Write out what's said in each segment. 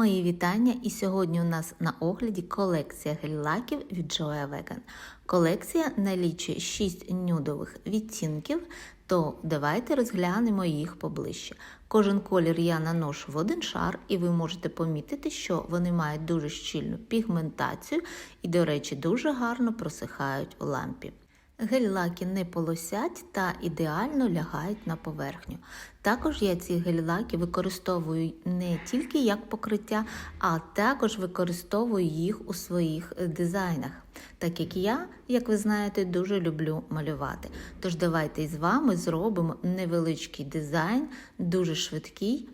Мої вітання, і сьогодні у нас на огляді колекція гель-лаків від Joya Vegan. Колекція налічує 6 нюдових відтінків, то давайте розглянемо їх поближче. Кожен колір я наношу в один шар, і ви можете помітити, що вони мають дуже щільну пігментацію і, до речі, дуже гарно просихають у лампі. Гель-лаки не полосять та ідеально лягають на поверхню. Також я ці гель-лаки використовую не тільки як покриття, а також використовую їх у своїх е, дизайнах, так як я, як ви знаєте, дуже люблю малювати. Тож давайте з вами зробимо невеличкий дизайн, дуже швидкий.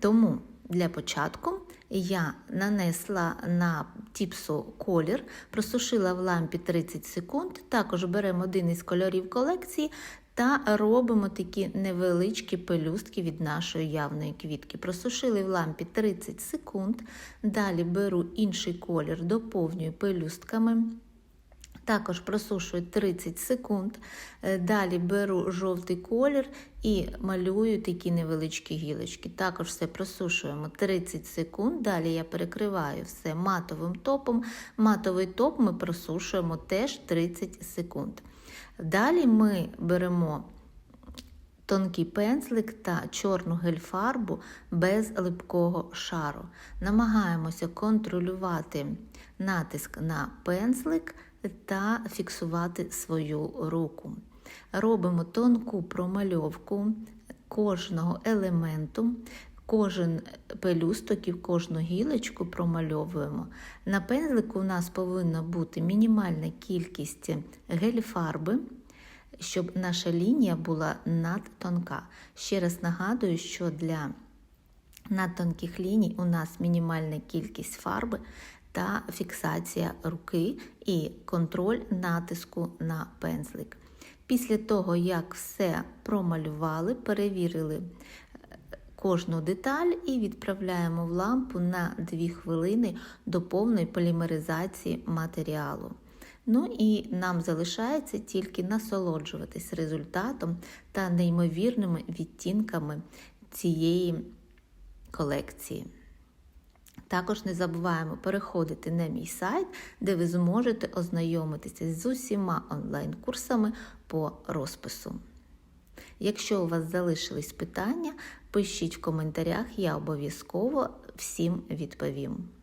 Тому для початку я нанесла на тіпсу колір, просушила в лампі 30 секунд. Також беремо один із кольорів колекції та робимо такі невеличкі пелюстки від нашої явної квітки. Просушили в лампі 30 секунд. Далі беру інший колір, доповнюю пелюстками. Також просушую 30 секунд. Е, далі беру жовтий колір і малюю такі невеличкі гілочки. Також все просушуємо 30 секунд. Далі я перекриваю все матовим топом. Матовий топ ми просушуємо теж 30 секунд. Далі ми беремо тонкий пензлик та чорну гель-фарбу без липкого шару. Намагаємося контролювати натиск на пензлик та фіксувати свою руку. Робимо тонку промальовку кожного елементу, кожен пелюсток і кожну гілочку промальовуємо. На пензлику у нас повинна бути мінімальна кількість гель-фарби, щоб наша лінія була надтонка. Ще раз нагадую, що для надтонких ліній у нас мінімальна кількість фарби та фіксація руки і контроль натиску на пензлик. Після того, як все промалювали, перевірили е, кожну деталь і відправляємо в лампу на 2 хвилини до повної полімеризації матеріалу. Ну і нам залишається тільки насолоджуватись результатом та неймовірними відтінками цієї колекції. Також не забуваємо переходити на мій сайт, де ви зможете ознайомитися з усіма онлайн-курсами по розпису. Якщо у вас залишились питання, пишіть в коментарях, я обов'язково всім відповім.